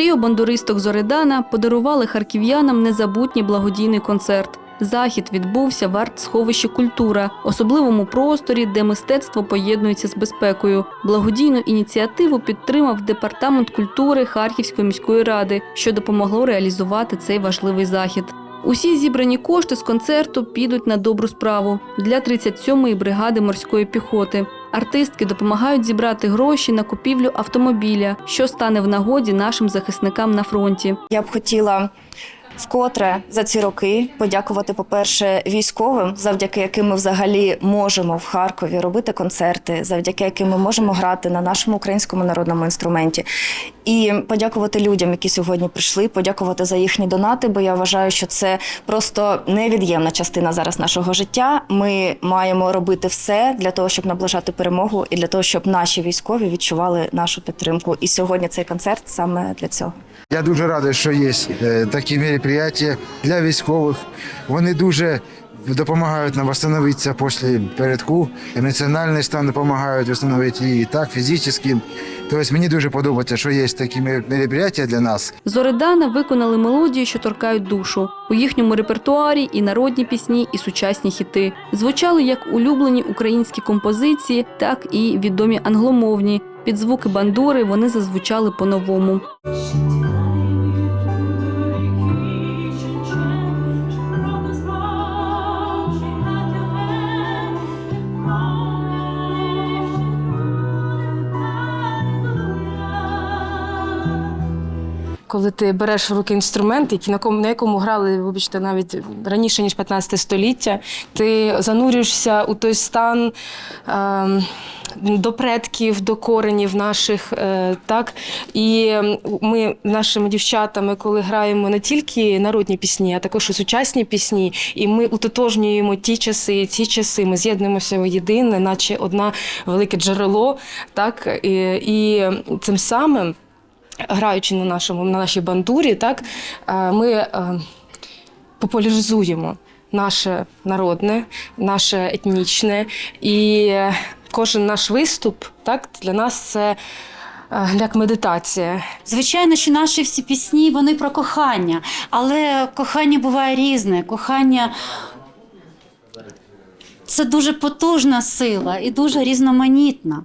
Тріо бандуристок Зоридана подарували харків'янам незабутній благодійний концерт. Захід відбувся в арт-сховищі Культура, особливому просторі, де мистецтво поєднується з безпекою. Благодійну ініціативу підтримав департамент культури Харківської міської ради, що допомогло реалізувати цей важливий захід. Усі зібрані кошти з концерту підуть на добру справу для 37-ї бригади морської піхоти. Артистки допомагають зібрати гроші на купівлю автомобіля, що стане в нагоді нашим захисникам на фронті. Я б хотіла вкотре за ці роки подякувати, по-перше, військовим, завдяки яким ми взагалі можемо в Харкові робити концерти, завдяки яким ми можемо грати на нашому українському народному інструменті. І подякувати людям, які сьогодні прийшли, подякувати за їхні донати, бо я вважаю, що це просто невід'ємна частина зараз нашого життя. Ми маємо робити все для того, щоб наближати перемогу, і для того, щоб наші військові відчували нашу підтримку. І сьогодні цей концерт саме для цього. Я дуже радий, що є е, такі мероприятия для військових. Вони дуже допомагають нам встановитися після передку. Емоціональний стан допомагають встановити і так, фізично. Тобто мені дуже подобається, що є такі мероприятия для нас. Зоридана виконали мелодії, що торкають душу. У їхньому репертуарі і народні пісні, і сучасні хіти. Звучали як улюблені українські композиції, так і відомі англомовні. Під звуки бандури вони зазвучали по-новому. Коли ти береш в руки інструмент, на якому грали, вибачте, навіть раніше ніж 15 століття, ти занурюєшся у той стан. ем, до предків, до коренів наших, е, так і ми нашими дівчатами, коли граємо не тільки народні пісні, а також і сучасні пісні, і ми утотожнюємо ті часи, ці часи. Ми з'єднуємося в єдине, наче одна велике джерело, так і, і цим самим граючи на нашому на нашій бандурі, так е, ми е, популяризуємо наше народне, наше етнічне, і кожен наш виступ, так для нас це е, як медитація. Звичайно, що наші всі пісні вони про кохання, але кохання буває різне. Кохання це дуже потужна сила і дуже різноманітна.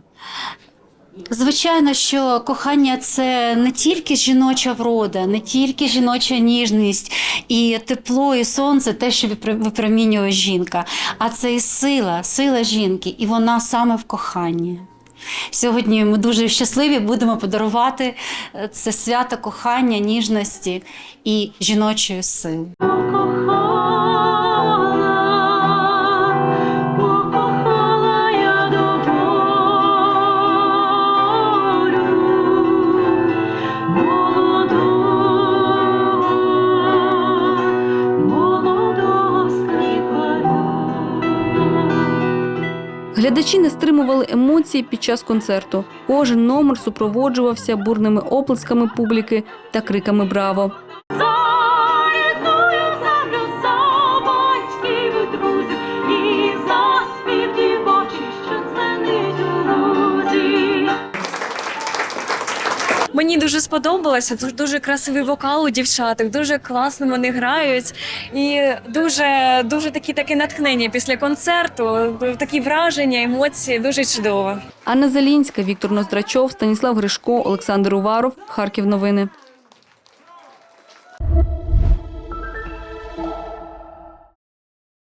Звичайно, що кохання це не тільки жіноча врода, не тільки жіноча ніжність і тепло, і сонце, те, що випромінює жінка, а це і сила, сила жінки, і вона саме в коханні. Сьогодні ми дуже щасливі будемо подарувати е, це свято кохання, ніжності і жіночої сили. Глядачі не стримували емоції під час концерту. Кожен номер супроводжувався бурними оплесками публіки та криками Браво! Мені дуже сподобалося. Дуже, дуже красивий вокал у дівчаток, дуже класно вони грають. І дуже, дуже такі таке натхнення після концерту, такі враження, емоції, дуже чудово. Анна Залінська, Віктор Ноздрачов, Станіслав Гришко, Олександр Уваров. Харків новини.